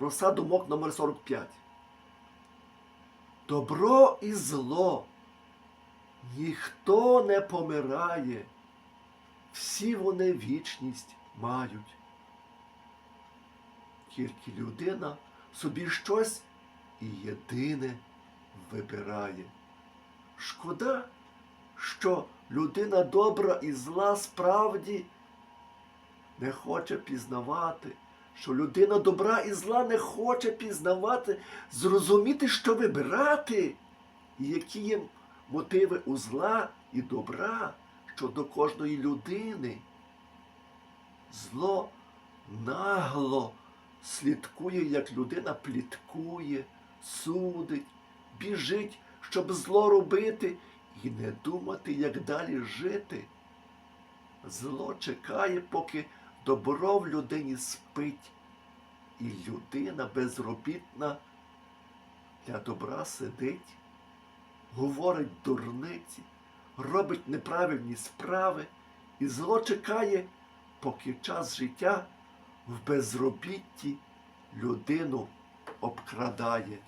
Роса думок номер 45. Добро і зло. Ніхто не помирає. Всі вони вічність мають. Тільки людина собі щось і єдине вибирає. Шкода, що людина добра і зла справді не хоче пізнавати, що людина добра і зла не хоче пізнавати, зрозуміти, що вибирати, і які є мотиви у зла і добра щодо кожної людини. Зло нагло слідкує, як людина пліткує, судить, біжить, щоб зло робити і не думати, як далі жити. Зло чекає, поки добро в людині спить, і людина безробітна для добра сидить, говорить дурниці, робить неправильні справи, і зло чекає, поки час життя в безробітті людину обкрадає.